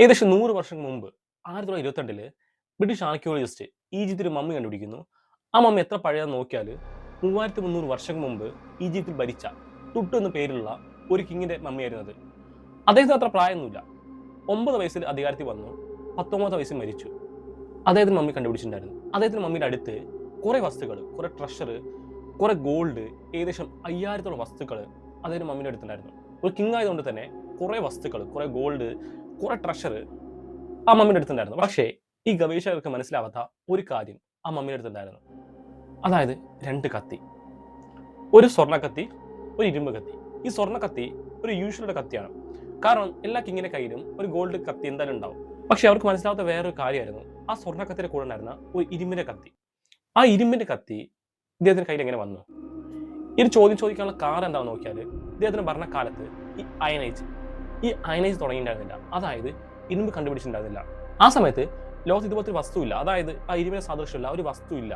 ഏകദേശം നൂറ് വർഷം മുമ്പ് ആയിരത്തി തൊള്ളായിരത്തി ഇരുപത്തിരണ്ടിൽ ബ്രിട്ടീഷ് ആർക്കിയോളജിസ്റ്റ് ഈജിപ്തിൽ മമ്മി കണ്ടുപിടിക്കുന്നു. ആ മമ്മി എത്ര പഴയതെന്ന് നോക്കിയാൽ മൂവായിരത്തി മുന്നൂറ് വർഷം മുമ്പ് ഈജിപ്തിൽ ഭരിച്ച തുട്ട് എന്ന പേരുള്ള ഒരു കിങ്ങിന്റെ മമ്മിയായിരുന്നു അത്. അദ്ദേഹത്തിന് അത്ര പ്രായമൊന്നുമില്ല. ഒമ്പത് വയസ്സിൽ അധികാരത്തിൽ വന്നു പത്തൊമ്പത് വയസ്സിൽ മരിച്ചു. അദ്ദേഹത്തിന് മമ്മി കണ്ടുപിടിച്ചിട്ടുണ്ടായിരുന്നു. അദ്ദേഹത്തിന് മമ്മിയുടെ അടുത്ത് കുറേ വസ്തുക്കൾ കുറേ ട്രഷർ കുറേ ഗോൾഡ് ഏകദേശം അയ്യായിരത്തോളം വസ്തുക്കൾ അദ്ദേഹത്തിന് മമ്മിയുടെ അടുത്തുണ്ടായിരുന്നു. ഒരു കിങ് ആയതുകൊണ്ട് തന്നെ കുറേ വസ്തുക്കൾ കുറേ ഗോൾഡ് കുറെ ട്രഷർ ആ മമ്മിയുടെ അടുത്തുണ്ടായിരുന്നു. പക്ഷേ ഈ ഗവേഷകർക്ക് മനസ്സിലാവാത്ത ഒരു കാര്യം ആ മമ്മിയുടെ അടുത്തുണ്ടായിരുന്നു. അതായത് രണ്ട് കത്തി. ഒരു സ്വർണ കത്തി ഒരു ഇരുമ്പ് കത്തി. ഈ സ്വർണ കത്തി ഒരു യൂഷ്വലുടെ കത്തിയാണ്. കാരണം എല്ലാ കിങ്ങിന്റെ കയ്യിലും ഒരു ഗോൾഡ് കത്തി എന്തായാലും ഉണ്ടാവും. പക്ഷെ അവർക്ക് മനസ്സിലാവാത്ത വേറൊരു കാര്യമായിരുന്നു. ആ സ്വർണ കത്തിയുടെ കൂടെ ഉണ്ടായിരുന്ന ഒരു ഇരുമ്പിന്റെ കത്തി. ആ ഇരുമ്പിന്റെ കത്തി ഇദ്ദേഹത്തിന്റെ കയ്യിൽ എങ്ങനെ വന്നു? ഈ ചോദ്യം ചോദിക്കാനുള്ള കാരണം എന്താണെന്ന് നോക്കിയാൽ ഇദ്ദേഹത്തിന് ഭരണകാലത്ത് ഈ അയനൈസ് ഈ അയനൈസ് തുടങ്ങിയിട്ടുണ്ടായിരുന്നില്ല. അതായത് ഇരുമ്പ് കണ്ടുപിടിച്ചിട്ടുണ്ടായിരുന്നില്ല. ആ സമയത്ത് ലോകത്ത് ഇതുപോലത്തെ വസ്തുവില്ല. അതായത് ആ ഇരുമ്പിനെ സാദൃശ്യമില്ല ഒരു വസ്തുവില്ല.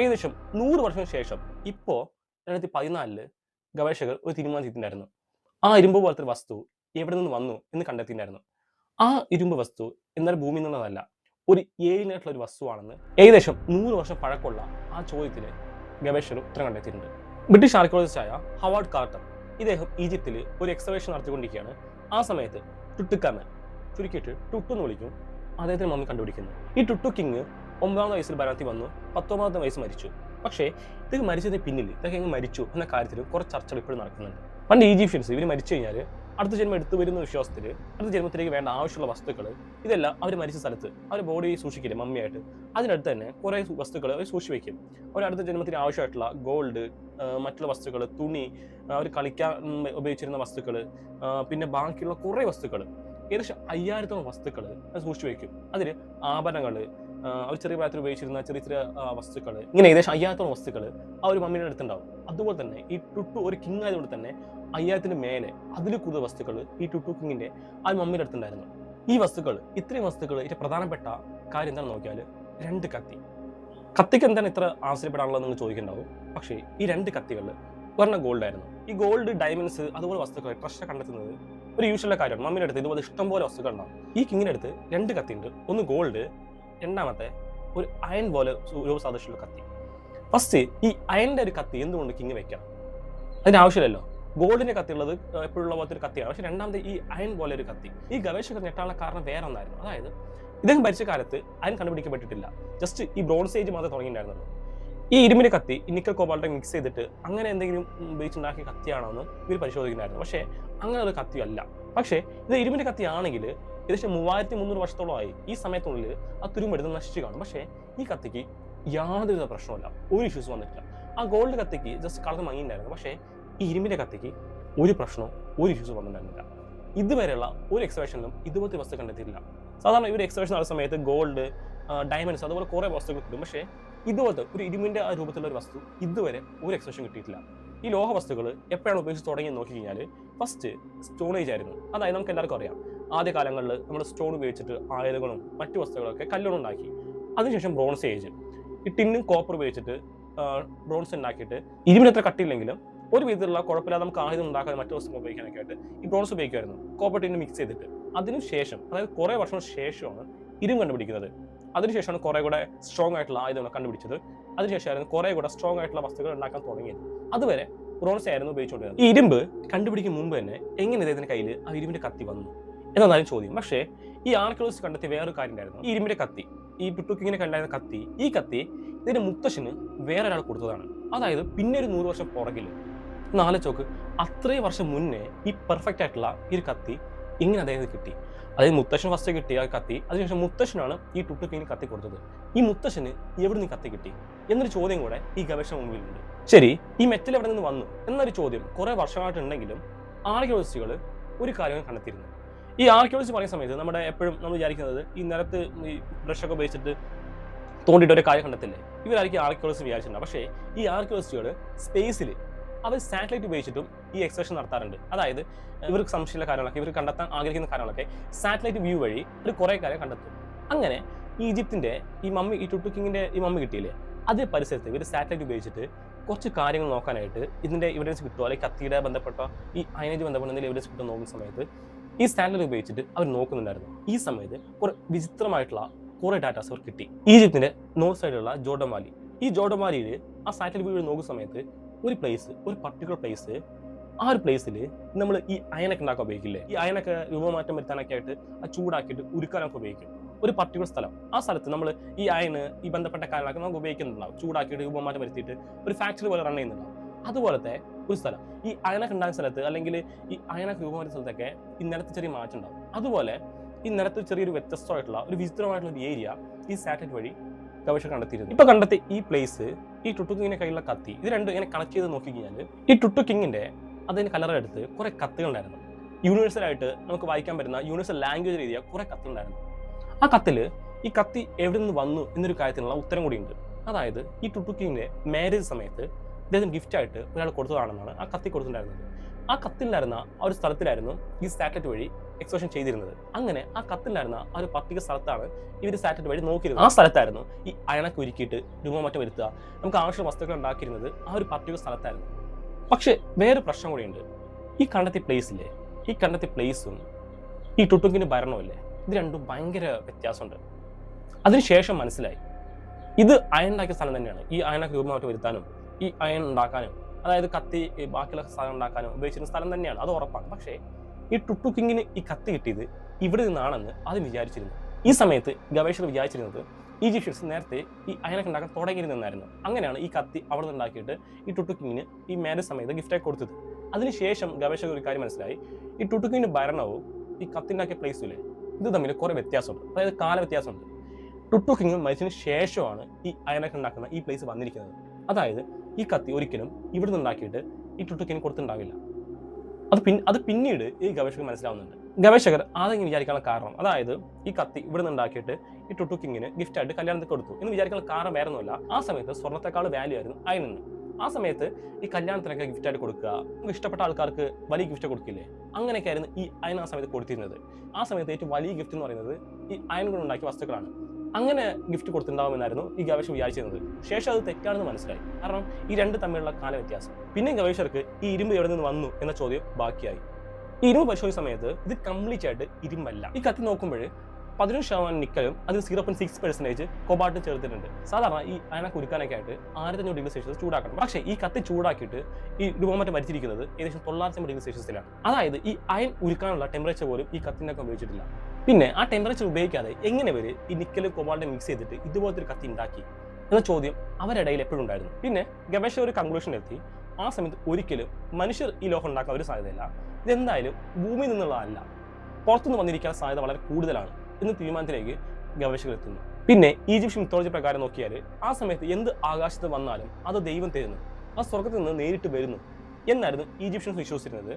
ഏകദേശം നൂറ് വർഷത്തിന് ശേഷം ഇപ്പോൾ രണ്ടായിരത്തി പതിനാലിൽ ഗവേഷകർ ഒരു തീരുമാനം ചെയ്തിട്ടുണ്ടായിരുന്നു. ആ ഇരുമ്പ് പോലത്തെ ഒരു വസ്തു എവിടെ നിന്ന് വന്നു എന്ന് കണ്ടെത്തിയിട്ടുണ്ടായിരുന്നു. ആ ഇരുമ്പ് വസ്തു എന്നാൽ ഭൂമിയിൽ നിന്നുള്ളതല്ല ഒരു ഏലിനായിട്ടുള്ള ഒരു വസ്തുവാണെന്ന് ഏകദേശം നൂറ് വർഷം പഴക്കമുള്ള ആ ചോദ്യത്തിന് ഗവേഷകർ ഉത്തരം കണ്ടെത്തിയിട്ടുണ്ട്. ബ്രിട്ടീഷ് ആർക്കിയോളജിസ്റ്റായ ഹവാർഡ് കാർട്ടർ ഇദ്ദേഹം ഈജിപ്തിൽ ഒരു എക്സ്കവേഷൻ നടത്തിക്കൊണ്ടിരിക്കുകയാണ്. ആ സമയത്ത് ടുട്ടുക്കാമൻ ചുരുക്കിയിട്ട് ടുട്ടു എന്ന് വിളിക്കും. അദ്ദേഹത്തിന് മമ്മി കണ്ടുപിടിക്കുന്നു. ഈ ടുട്ടു കിങ് ഒമ്പതാം വയസ്സിൽ ഭരണത്തിൽ വന്നു പത്തൊമ്പതാമത്തെ വയസ്സ് മരിച്ചു. പക്ഷേ ഇത് മരിച്ചതിന് പിന്നിൽ ഇതൊക്കെ എങ്ങനെ മരിച്ചു എന്ന കാര്യത്തിൽ കുറച്ച് ചർച്ചകൾ ഇപ്പോഴും നടക്കുന്നുണ്ട്. പണ്ട് ഈജിപ്ഷ്യൻസ് ഇവർ മരിച്ചു കഴിഞ്ഞാൽ അടുത്ത ജന്മം എടുത്തു വരുന്ന വിശ്വാസത്തിൽ അടുത്ത ജന്മത്തിലേക്ക് വേണ്ട ആവശ്യമുള്ള വസ്തുക്കൾ ഇതെല്ലാം അവർ മരിച്ച സ്ഥലത്ത് അവർ ബോഡി സൂക്ഷിക്കില്ല മമ്മിയായിട്ട്? അതിനടുത്ത് തന്നെ കുറേ വസ്തുക്കൾ അവർ സൂക്ഷി വയ്ക്കും അവർ അടുത്ത ജന്മത്തിന് ആവശ്യമായിട്ടുള്ള ഗോൾഡ് മറ്റുള്ള വസ്തുക്കൾ തുണി അവർ കളിക്കാൻ ഉപയോഗിച്ചിരുന്ന വസ്തുക്കൾ പിന്നെ ബാക്കിയുള്ള കുറേ വസ്തുക്കൾ ഏകദേശം അയ്യായിരത്തോളം വസ്തുക്കൾ സൂക്ഷിച്ചു വയ്ക്കും അതിൽ ആഭരണങ്ങൾ അവർ ചെറിയ പ്രായത്തിൽ ഉപയോഗിച്ചിരുന്ന ചെറിയ ചെറിയ വസ്തുക്കൾ ഇങ്ങനെ ഏകദേശം അയ്യായിരത്തോളം വസ്തുക്കൾ ആ ഒരു മമ്മിയുടെ അടുത്തുണ്ടാവും അതുപോലെ തന്നെ ഈ ടുട്ടു ഒരു കിങ് ആയതുകൊണ്ട് തന്നെ അയ്യായിരത്തിന് മേലെ അതിൽ കൂടുതൽ വസ്തുക്കൾ ഈ ടുട്ടു കിങ്ങിന്റെ ആ മമ്മിയുടെ അടുത്തുണ്ടായിരുന്നു ഈ വസ്തുക്കൾ ഇത്രയും വസ്തുക്കൾ ഇതിന്റെ പ്രധാനപ്പെട്ട കാര്യം എന്താണെന്ന് നോക്കിയാൽ രണ്ട് കത്തി. കത്തിക്ക് എന്താണ് ഇത്ര ആശ്ചര്യപ്പെടാനുള്ളത് നിങ്ങൾ ചോദിക്കുന്നുണ്ടാവും. പക്ഷേ ഈ രണ്ട് കത്തികൾ ഒരെണ്ണം ഗോൾഡ് ആയിരുന്നു. ഈ ഗോൾഡ് ഡയമണ്ട്സ് അതുപോലെ വസ്തുക്കൾ ട്രഷർ കണ്ടെത്തുന്നത് ഒരു യൂഷ്വലുള്ള കാര്യമാണ്. മമ്മിയുടെ അടുത്ത് ഇതുപോലെ ഇഷ്ടംപോലെ വസ്തുക്കൾ ഉണ്ടാവും ഈ കിങ്ങിന്റെ അടുത്ത് രണ്ട് കത്തിയുണ്ട്. ഒന്ന് ഗോൾഡ് രണ്ടാമത്തെ ഒരു അയൺ പോലെ രൂപ സാദൃശ്യമുള്ള കത്തി. ഫസ്റ്റ് ഈ അയന്റെ ഒരു കത്തി എന്തുകൊണ്ട് കിങ് വെക്കണം? അതിന് ആവശ്യമില്ലല്ലോ. കത്തി ഉള്ളത് എപ്പോഴുള്ള പോലത്തെ ഒരു കത്തിയാണ്. പക്ഷെ രണ്ടാമത്തെ ഈ അയൺ പോലെ ഒരു കത്തി. ഈ ഗവേഷകർ ഞെട്ടാനുള്ള കാരണം വേറെ ഒന്നായിരുന്നു അതായത് ഇദ്ദേഹം ഭരിച്ച കാലത്ത് അയൺ കണ്ടുപിടിക്കപ്പെട്ടിട്ടില്ല. ജസ്റ്റ് ഈ ബ്രോൺസ് ഏജ് മാത്രമേ തുടങ്ങിയിട്ടുണ്ടായിരുന്നുള്ളൂ. ഈ ഇരുമ്പിന്റെ കത്തി നിക്കൽ കോബാൾട്ട് മിക്സ് ചെയ്തിട്ട് അങ്ങനെ എന്തെങ്കിലും ഉപയോഗിച്ചുണ്ടാക്കിയ കത്തിയാണോ എന്ന് ഇവർ പരിശോധിക്കുന്നുണ്ടായിരുന്നു. പക്ഷേ അങ്ങനെ ഒരു കത്തിയല്ല പക്ഷേ ഇത് ഇരുമ്പിന്റെ കത്തി ആണെങ്കിൽ ഏകദേശം മൂവായിരത്തി മുന്നൂറ് വർഷത്തോളമായി ഈ സമയത്തുള്ളിൽ ആ തുരുമ്പെടുത്ത് നശിച്ചു കാണും. പക്ഷേ ഈ കത്തിക്ക് യാതൊരുവിധ പ്രശ്നമില്ല ഒരു ഇഷ്യൂസ് വന്നിട്ടില്ല. ആ ഗോൾഡ് കത്തിക്ക് ജസ്റ്റ് കളർ മങ്ങിയിട്ടുണ്ടായിരുന്നു. പക്ഷേ ഈ ഇരുമ്പിന്റെ കത്തിക്ക് ഒരു പ്രശ്നവും ഒരു ഇഷ്യൂസ് വന്നിട്ടുണ്ടായിരുന്നില്ല. ഇതുവരെയുള്ള ഒരു എക്സിബിഷനിലും ഇതുപോലത്തെ വസ്തു കണ്ടെത്തിയിട്ടില്ല. സാധാരണ ഇവർ എക്സിബിഷൻ നടന്ന സമയത്ത് ഗോൾഡ് ഡയമണ്ട്സ് അതുപോലെ കുറേ വസ്തുക്കൾ കിട്ടും. പക്ഷേ ഇതുപോലത്തെ ഒരു ഇരുമ്പിന്റെ ആ രൂപത്തിലുള്ള ഒരു വസ്തു ഇതുവരെ ഒരു എക്സ്പ്രഷൻ കിട്ടിയിട്ടില്ല. ഈ ലോഹ വസ്തുക്കൾ എപ്പോഴാണ് ഉപയോഗിച്ച് തുടങ്ങി നോക്കി കഴിഞ്ഞാൽ ഫസ്റ്റ് സ്റ്റോൺ ഏജ് ആയിരുന്നു. അതായത് നമുക്ക് എല്ലാവർക്കും അറിയാം. ആദ്യ കാലങ്ങളിൽ നമ്മൾ സ്റ്റോൺ ഉപയോഗിച്ചിട്ട് ആയുധങ്ങളും മറ്റു വസ്തുക്കളൊക്കെ കല്ലുകൊണ്ടുണ്ടാക്കി അതിനുശേഷം ബ്രോൺസ് ഏജ് ഈ ടിന്നും കോപ്പർ ഉപയോഗിച്ചിട്ട് ബ്രോൺസ് ഉണ്ടാക്കിയിട്ട് ഇരുമ്പിന് കട്ടിയില്ലെങ്കിലും ഒരു വിധത്തിലുള്ള കുഴപ്പമില്ലാതെ നമുക്ക് ആയുധം ഉണ്ടാക്കാൻ മറ്റു വസ്തുക്കൾ ഉപയോഗിക്കാനൊക്കെ ആയിട്ട് ഈ ബ്രോൺസ് ഉപയോഗിക്കുമായിരുന്നു. കോപ്പർ ടിന്ന് മിക്സ് ചെയ്തിട്ട്. അതിനുശേഷം അതായത് കുറേ വർഷം ശേഷമാണ് ഇരുമ്പ് കണ്ടുപിടിക്കുന്നത്. അതിനുശേഷമാണ് കുറേ കൂടെ സ്ട്രോങ് ആയിട്ടുള്ള ആയുധങ്ങൾ കണ്ടുപിടിച്ചത്. അതിനുശേഷമായിരുന്നു കുറേ കൂടെ സ്ട്രോങ് ആയിട്ടുള്ള വസ്തുക്കൾ ഉണ്ടാക്കാൻ തുടങ്ങിയത്. അതുവരെ ബ്രോൺസ് ആയിരുന്നു ഉപയോഗിച്ചുകൊണ്ടിരുന്നത്. ഈ ഇരുമ്പ് കണ്ടുപിടിക്കും മുമ്പ് തന്നെ എങ്ങനെ ഇദ്ദേഹത്തിന്റെ കയ്യിൽ ആ ഇരുമ്പിന്റെ കത്തി വന്നു? എന്നതായാലും ചോദ്യം. പക്ഷേ ഈ ആർക്കിയോളജിസ്റ്റ് കണ്ടെത്തിയ വേറൊരു കാര്യം ഉണ്ടായിരുന്നു. ഈ ഇരുമ്പിന്റെ കത്തി ഈ ടുട്ടുക്കിങ്ങിനെ കണ്ടായിരുന്ന കത്തി ഈ കത്തി ഇതിന്റെ മുത്തശ്ശന് വേറെ ഒരാൾ കൊടുത്തതാണ്. അതായത് പിന്നെ ഒരു നൂറ് വർഷം പുറകിൽ നാല് ചോക്ക് അത്രയും വർഷം മുന്നേ ഈ പെർഫെക്റ്റ് ആയിട്ടുള്ള ഈ ഒരു കത്തി ഇങ്ങനെ അദ്ദേഹത്തിന് കിട്ടി. അതായത് മുത്തശ്ശൻ ഫസ്റ്റ് കിട്ടിയ കത്തി. അതിനുശേഷം മുത്തശ്ശനാണ് ഈ ടുട്ടുക്കിങ്ങിന് കത്തി കൊടുത്തത്. ഈ മുത്തശ്ശന് എവിടെ നിന്ന് കത്തി കിട്ടി? എന്നൊരു ചോദ്യം കൂടെ ഈ ഗവേഷണ മുമ്പിലുണ്ട് ശരി ഈ മെറ്റൽ എവിടെ നിന്ന് വന്നു? എന്നൊരു ചോദ്യം കുറെ വർഷമായിട്ടുണ്ടെങ്കിലും ആർക്കിയോളജിസ്റ്റുകൾ ഒരു കാര്യം കണ്ടെത്തിയിരുന്നു. ഈ ആർക്കിയോളജി പറയുന്ന സമയത്ത് നമ്മുടെ എപ്പോഴും നമ്മൾ വിചാരിക്കുന്നത് ഈ നിലത്ത് ഈ ബ്രഷൊക്കെ ഉപയോഗിച്ചിട്ട് തോണ്ടിയിട്ട് ഒരു കാര്യം കണ്ടെത്തില്ലേ? ഇവരായിരിക്കും ആർക്കിയോളജി വിചാരിച്ചിട്ടുണ്ട് പക്ഷേ ഈ ആർക്കിയോളജിസ്റ്റുകൾ സ്പേസിൽ അവർ സാറ്റലൈറ്റ് ഉപയോഗിച്ചിട്ടും ഈ എക്സ്പ്രഷൻ നടത്താറുണ്ട്. അതായത് ഇവർക്ക് സംശയമുള്ള കാര്യങ്ങളൊക്കെ ഇവർ കണ്ടെത്താൻ ആഗ്രഹിക്കുന്ന കാര്യങ്ങളൊക്കെ സാറ്റലൈറ്റ് വ്യൂ വഴി ഒരു കുറേ കാര്യം കണ്ടെത്തും. അങ്ങനെ ഈ ഈജിപ്തിന്റെ ഈ മമ്മി ഈ ടുട്ടു കിങ്ങിന്റെ ഈ മമ്മി കിട്ടിയില്ലേ അതേ പരിസരത്ത് ഇവർ സാറ്റലൈറ്റ് ഉപയോഗിച്ചിട്ട് കുറച്ച് കാര്യങ്ങൾ നോക്കാനായിട്ട് ഇതിന്റെ എവിഡൻസ് കിട്ടുമോ അല്ലെങ്കിൽ കത്തിയുടെ ബന്ധപ്പെട്ട ഈ അയനേജ് ബന്ധപ്പെട്ട എന്തെങ്കിലും എവിഡൻസ് കിട്ടുമോ നോക്കുന്ന സമയത്ത് ഈ സ്റ്റാൻഡേർഡ് ഉപയോഗിച്ചിട്ട് അവർ നോക്കുന്നുണ്ടായിരുന്നു. ഈ സമയത്ത് കുറെ വിചിത്രമായിട്ടുള്ള കുറേ ഡാറ്റാസ് അവർ കിട്ടി. ഈജിപ്തിന്റെ നോർത്ത് സൈഡിലുള്ള ജോർഡൻ വാലി ഈ ജോർഡൻ വാലിയിൽ ആ സാറ്റലൈറ്റ് വീഡിയോ നോക്കുന്ന സമയത്ത് ഒരു പ്ലേസ് ഒരു പർട്ടിക്കുലർ പ്ലേസ് ആ ഒരു പ്ലേസിൽ നമ്മൾ ഈ അയനൊക്കെ ഉണ്ടാക്കാൻ ഉപയോഗിക്കില്ലേ? ഈ അയനൊക്കെ രൂപമാറ്റം വരുത്താനൊക്കെ ആയിട്ട് ആ ചൂടാക്കിയിട്ട് ഉരുക്കാനൊക്കെ ഉപയോഗിക്കും. ഒരു പർട്ടിക്കുലർ സ്ഥലം. ആ സ്ഥലത്ത് നമ്മൾ ഈ അയന് ഈ ബന്ധപ്പെട്ട കാര്യങ്ങളൊക്കെ നമുക്ക് ഉപയോഗിക്കുന്നുണ്ടാവും. ചൂടാക്കിയിട്ട് രൂപമാറ്റം വരുത്തിയിട്ട് ഒരു ഫാക്ടറി പോലെ റൺ ചെയ്യുന്നുണ്ടാവും. അതുപോലത്തെ ഒരു സ്ഥലം. ഈ അയനൊക്കെ ഉണ്ടാകുന്ന സ്ഥലത്ത് അല്ലെങ്കിൽ ഈ അയനൊക്കെ രൂപമാറ്റ സ്ഥലത്തൊക്കെ ഈ നിലത്ത് ചെറിയ മാറ്റം ഉണ്ടാവും. അതുപോലെ ഈ നിലത്ത് ചെറിയൊരു വ്യത്യസ്തമായിട്ടുള്ള ഒരു വിചിത്രമായിട്ടുള്ള ഒരു ഏരിയ ഈ സാറ്റലൈറ്റ് വഴി ഗവേഷകർ കണ്ടെത്തിയിരുന്നു. ഇപ്പൊ കണ്ടെത്തിയ ഈ പ്ലേസ് ഈ ടുട്ടു കിങ്ങിന്റെ കയ്യിലുള്ള കത്തി ഇത് രണ്ടും ഇങ്ങനെ കണക്ട് ചെയ്ത് നോക്കി കഴിഞ്ഞാൽ ഈ ടുട്ടു കിങ്ങിന്റെ അതിന് കലറെടുത്ത് കുറെ കത്തുകളുണ്ടായിരുന്നു യൂണിവേഴ്സൽ ആയിട്ട് നമുക്ക് വായിക്കാൻ പറ്റുന്ന യൂണിവേഴ്സൽ ലാംഗ്വേജ് രീതിയ കുറെ കത്തുണ്ടായിരുന്നു ആ കത്തിൽ ഈ കത്തി എവിടെ നിന്ന് വന്നു എന്നൊരു കാര്യത്തിനുള്ള ഉത്തരം കൂടിയുണ്ട് അതായത് ഈ ടുട്ടു കിങ്ങിന്റെ മാരേജ് സമയത്ത് അദ്ദേഹത്തിന് ഗിഫ്റ്റ് ആയിട്ട് ഒരാൾ കൊടുത്തതാണെന്നാണ് ആ കത്തി കൊടുത്തിട്ടുണ്ടായിരുന്നത്. ആ കത്തിലായിരുന്ന ആ ഒരു സ്ഥലത്തിലായിരുന്നു ഈ സാറ്റലൈറ്റ് വഴി എക്സ്പ്രഷൻ ചെയ്തിരുന്നത്. അങ്ങനെ ആ കത്തിലായിരുന്ന ആ ഒരു പ്രത്യേക സ്ഥലത്താണ് ഇവർ സാറ്റലൈറ്റ് വഴി നോക്കിയിരുന്നത്. ആ സ്ഥലത്തായിരുന്നു. ഈ അയണക്ക് ഒരുക്കിയിട്ട് രൂപമാറ്റം വരുത്തുക. നമുക്ക് ആവശ്യമുള്ള വസ്തുക്കൾ ഉണ്ടാക്കിയിരുന്നത് ആ ഒരു പ്രത്യേക സ്ഥലത്തായിരുന്നു. പക്ഷേ വേറെ പ്രശ്നം കൂടിയുണ്ട്. ഈ കണ്ടെത്തിയ പ്ലേസില്ലേ ഈ കണ്ടെത്തിയ പ്ലേസും ഈ ടുട്ടുക്കിന് ഭരണമില്ലേ ഇത് രണ്ടും ഭയങ്കര വ്യത്യാസമുണ്ട്. അതിനുശേഷം മനസ്സിലായി. ഇത് അയൺ ഉണ്ടാക്കിയ സ്ഥലം തന്നെയാണ്. ഈ അയണൊക്കെ രൂപമാറ്റം വരുത്താനും ഈ അയൺ ഉണ്ടാക്കാനും അതായത് കത്തി ബാക്കിയുള്ള സാധനം ഉണ്ടാക്കാനും ഉപയോഗിച്ചിരുന്ന സ്ഥലം തന്നെയാണ്. അത് ഉറപ്പാണ്. പക്ഷേ ഈ ടുട്ടു കിങ്ങിന് ഈ കത്ത് കിട്ടിയത് ഇവിടെ നിന്നാണെന്ന് അത് വിചാരിച്ചിരുന്നു. ഈ സമയത്ത് ഗവേഷകർ വിചാരിച്ചിരുന്നത് ഈജിപ്ഷ്യൻസ് നേരത്തെ ഈ അയനൊക്കെ ഉണ്ടാക്കാൻ തുടങ്ങിയിരുന്നായിരുന്നു അങ്ങനെയാണ് ഈ കത്തി അവിടെ ഉണ്ടാക്കിയിട്ട് ഈ ടുട്ടു കിങ്ങിന് ഈ മാരേജ് സമയത്ത് ഗിഫ്റ്റായി കൊടുത്തത്. അതിനുശേഷം ഗവേഷകർ ഒരു കാര്യം മനസ്സിലായി. ഈ ടുട്ടു കിങ്ങിന്റെ ഭരണവും ഈ കത്തിണ്ടാക്കിയ പ്ലേസിലെ ഇത് തമ്മിൽ കുറെ വ്യത്യാസമുണ്ട്. അതായത് കാല വ്യത്യാസമുണ്ട്. ടുട്ടു കിങ് മരിച്ചതിന് ശേഷമാണ് ഈ അയനൊക്കെ ഉണ്ടാക്കുന്ന ഈ പ്ലേസ് വന്നിരിക്കുന്നത്. അതായത് ഈ കത്തി ഒരിക്കലും ഇവിടെ നിന്ന് ഉണ്ടാക്കിയിട്ട് ഈ ടുട്ടു കിങ് കൊടുത്തിട്ടുണ്ടാവില്ല. അത് പിന്നെ അത് പിന്നീട് ഈ ഗവേഷകർ മനസ്സിലാവുന്നുണ്ട്. ഗവേഷകർ ആദ്യം വിചാരിക്കാനുള്ള കാരണം? അതായത് ഈ കത്തി ഇവിടെ നിന്ന് ഉണ്ടാക്കിയിട്ട് ഈ ടുട്ടു കിങ്ങിന് ഗിഫ്റ്റ് ആയിട്ട് കല്യാണത്തിൽ കൊടുത്തു എന്ന് വിചാരിക്കാനുള്ള കാരണം വേറെ ഒന്നുമല്ല. ആ സമയത്ത് സ്വർണത്തെക്കാൾ വാല്യൂ ആയിരുന്നു അയനിന്. ആ സമയത്ത് ഈ കല്യാണത്തിനൊക്കെ ഗിഫ്റ്റ് ആയിട്ട് കൊടുക്കുക നമുക്ക് ഇഷ്ടപ്പെട്ട ആൾക്കാർക്ക് വലിയ ഗിഫ്റ്റ് കൊടുക്കില്ലേ? അങ്ങനെയൊക്കെ ആയിരുന്നു ഈ അയൻ ആ സമയത്ത് കൊടുത്തിരുന്നത്. ആ സമയത്ത് ഏറ്റവും വലിയ ഗിഫ്റ്റ് എന്ന് പറയുന്നത് ഈ അയൻ കൊണ്ട് ഉണ്ടാക്കിയ വസ്തുക്കളാണ്. അങ്ങനെ ഗിഫ്റ്റ് കൊടുത്തിട്ടുണ്ടാവുമെന്നായിരുന്നു ഈ ഗവേഷകർ വിചാരിച്ചിരുന്നത്. ശേഷം അത് തെറ്റാണെന്ന് മനസ്സിലായി. കാരണം ഈ രണ്ട് തമ്മിലുള്ള കാല വ്യത്യാസം പിന്നെ ഗവേഷകർക്ക് ഈ ഇരുമ്പ് എവിടെ നിന്ന് വന്നു എന്ന ചോദ്യം ബാക്കിയായി. ഈ ഇരുമ്പ് പരിശോധിച്ച സമയത്ത് ഇത് കംപ്ലീറ്റ് ആയിട്ട് ഇരുമ്പല്ല. ഈ കത്തി നോക്കുമ്പോൾ പതിനൊന്ന് ശതമാനം നിക്കലും അതിൽ സീറോ പോയിന്റ് സിക്സ് പെർസെന്റേജ് കൊബാട്ടും ചേർത്തിട്ടുണ്ട്. സാധാരണ ഈ അയന കുരുക്കാനൊക്കെ ആയിട്ട് ആയിരത്തി അഞ്ഞൂറ് ഡിഗ്രി സെൽഷ്യസ് ചൂടാക്കണം. പക്ഷേ ഈ കത്തി ചൂടാക്കിയിട്ട് ഈ രൂപമാറ്റം വരിച്ചിരിക്കുന്നത് ഏകദേശം തൊള്ളായിരത്തി ഡിഗ്രി സെൽഷ്യസിലാണ് അതായത് ഈ അയൻ ഉരുക്കാനുള്ള ടെമ്പറേച്ചർ പോലും ഈ കത്തിനൊക്കെ ഉപയോഗിച്ചിട്ടില്ല. പിന്നെ ആ ടെമ്പറേച്ചർ ഉപയോഗിക്കാതെ എങ്ങനെ വരെ ഈ നിക്കലും കൊബാൾട്ടും മിക്സ് ചെയ്തിട്ട് ഇതുപോലത്തെ ഒരു കത്തി ഉണ്ടാക്കി എന്ന ചോദ്യം അവരിടയിൽ എപ്പോഴും ഉണ്ടായിരുന്നു. പിന്നെ ഗവേഷകർ ഒരു കൺക്ലൂഷൻ എത്തി ആ സമയത്ത് ഒരിക്കലും മനുഷ്യർ ഈ ലോഹം ഉണ്ടാക്കാൻ ഒരു സാധ്യതയില്ല. ഇതെന്തായാലും ഭൂമിയിൽ നിന്നുള്ളതല്ല പുറത്തുനിന്ന് വന്നിരിക്കാൻ സാധ്യത വളരെ കൂടുതലാണ് എന്ന തീരുമാനത്തിലേക്ക് ഗവേഷകർ എത്തുന്നു. പിന്നെ ഈജിപ്ഷ്യൻ മിത്തോളജി പ്രകാരം നോക്കിയാൽ ആ സമയത്ത് എന്ത് ആകാശത്ത് വന്നാലും അത് ദൈവം തരുന്നു ആ സ്വർഗത്തിൽ നിന്ന് നേരിട്ട് വരുന്നു എന്നായിരുന്നു ഈജിപ്ഷ്യൻസ് വിശ്വസിച്ചിരുന്നത്.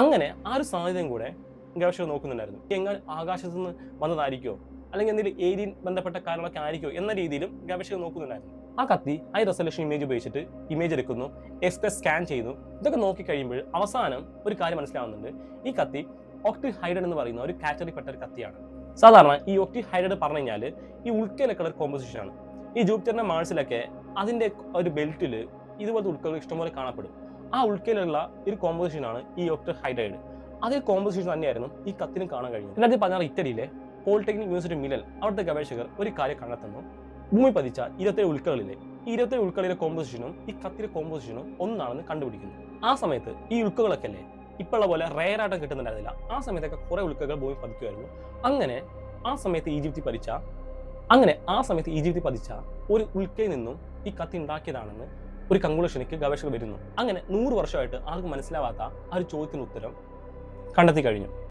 അങ്ങനെ ആ ഒരു സാധ്യതയും കൂടെ ഗവേഷകർ നോക്കുന്നുണ്ടായിരുന്നു. എങ്ങനെ ആകാശത്ത് നിന്ന് വന്നതായിരിക്കോ? അല്ലെങ്കിൽ എന്തെങ്കിലും ഏരിയൻ ബന്ധപ്പെട്ട കാര്യങ്ങളൊക്കെ ആയിരിക്കോ എന്ന രീതിയിലും ഗവേഷകർ നോക്കുന്നുണ്ടായിരുന്നു. ആ കത്തി ഹൈ റെസൊല്യൂഷൻ ഇമേജ് ഉപയോഗിച്ചിട്ട് ഇമേജ് എടുക്കുന്നു എക്സ്പ്രസ് സ്കാൻ ചെയ്യുന്നു. ഇതൊക്കെ നോക്കി കഴിയുമ്പോൾ അവസാനം ഒരു കാര്യം മനസ്സിലാവുന്നുണ്ട്. ഈ കത്തി ഒക്ടി ഹൈഡൻ എന്ന് പറയുന്ന ഒരു കാറ്റഗറിപ്പെട്ട ഒരു കത്തിയാണ്. സാധാരണ ഈ ഒക്ടി ഹൈഡൻ പറഞ്ഞു കഴിഞ്ഞാൽ ഈ ഉൾക്കയിലൊക്കെ ഒരു കോമ്പോസിഷൻ ആണ്. ഈ ജൂപ്പിറ്ററിന്റെ മാഴ്സിലൊക്കെ അതിന്റെ ഒരു ബെൽറ്റിൽ ഇതുപോലത്തെ ഉൾക്കകൾ ഇഷ്ടംപോലെ കാണപ്പെടും. ആ ഉൾക്കയിലുള്ള ഒരു കോമ്പോസിഷൻ ആണ് ഈ ഒക്ടി ഹൈഡൈഡ് അതേ കോമ്പോസിഷൻ തന്നെയായിരുന്നു ഈ കത്തിനും കാണാൻ കഴിഞ്ഞത് രണ്ടായിരത്തി പതിനാറ് ഇറ്റലിയിലെ പോളിടെക്നിക് യൂണിവേഴ്സിറ്റി മിലൽ അവിടുത്തെ ഗവേഷകർ ഒരു കാര്യം കണ്ടെത്തുന്നു. ഭൂമി പതിച്ച ഇരുപത്തേഴ് ഉൾക്കകളിലെ ഈ ഇരുപത്തേഴ് കോമ്പോസിഷനും ഈ കത്തിലെ കോമ്പോസിഷനും ഒന്നാണെന്ന് കണ്ടുപിടിക്കുന്നു. ആ സമയത്ത് ഈ ഉൾക്കകളൊക്കെ അല്ലേ? ഇപ്പോഴുള്ള പോലെ റെയർ ആയിട്ട് കിട്ടുന്നുണ്ടായിരുന്നില്ല. ആ സമയത്തൊക്കെ കുറെ ഉൾക്കകൾ ഭൂമി പതിക്കുമായിരുന്നു. അങ്ങനെ ആ സമയത്ത് ഈജിപ്തി പതിച്ച അങ്ങനെ ആ സമയത്ത് ഈജിപ്തി പതിച്ച ഒരു ഉൾക്കയിൽ നിന്നും ഈ കത്തി ഉണ്ടാക്കിയതാണെന്ന് ഒരു കൺക്ലൂഷനിലേക്ക് ഗവേഷകർ വരുന്നു. അങ്ങനെ നൂറ് വർഷമായിട്ട് ആർക്കും മനസ്സിലാവാത്ത ആ ഒരു ചോദ്യത്തിന് ഉത്തരം കണ്ടെത്തി കഴിഞ്ഞു.